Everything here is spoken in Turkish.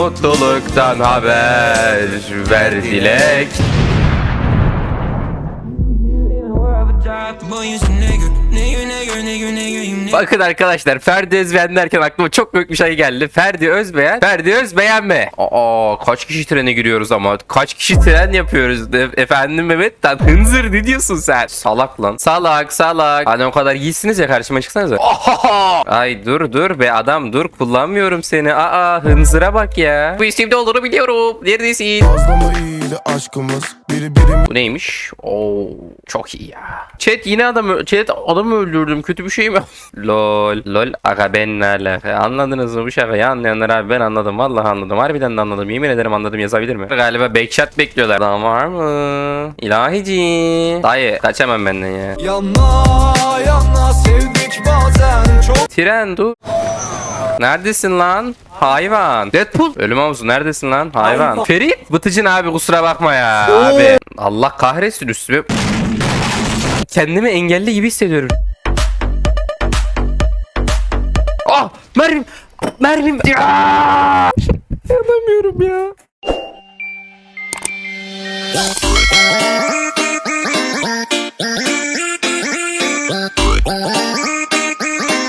mutluluktan haber ver dilek. Bakın arkadaşlar Ferdi Özbeğen derken aklıma çok büyük bir şey geldi. Ferdi Özbeğen. Ferdi Özbeğen mi? Aa kaç kişi trene giriyoruz ama. Kaç kişi tren yapıyoruz. E- efendim Mehmet lan hınzır ne diyorsun sen? Salak lan. Salak salak. Hani o kadar iyisiniz ya karşıma çıksanıza. Ohoho! Ay dur dur be adam dur kullanmıyorum seni. Aa hınzıra bak ya. Bu isimde olduğunu biliyorum. Neredesin? Fazla mı iyiydi aşkımız? Biri biri Bu neymiş? Oo çok iyi ya. Chat yine adam chat adamı öldürdüm. Kötü bir şey mi? lol lol aga ben ne alaka? Anladınız mı bu şakayı anlayanlar abi ben anladım. Vallahi anladım. Harbiden de anladım. Yemin ederim anladım yazabilir mi? Galiba backshot bekliyorlar. Adam var mı? İlahici. Dayı kaçamam benden ya. Yana yana sevdik bazen çok Tren dur. Neredesin lan? Hayvan. Deadpool. Ölüm havuzu neredesin lan? Hayvan. Ferit. Bıtıcın abi kusura bakma ya. Abi. Allah kahretsin üstüme. Kendimi engelli gibi hissediyorum. Ah! Mermim! Mermim! Ah! Aaaa! Dayanamıyorum ya. Bye.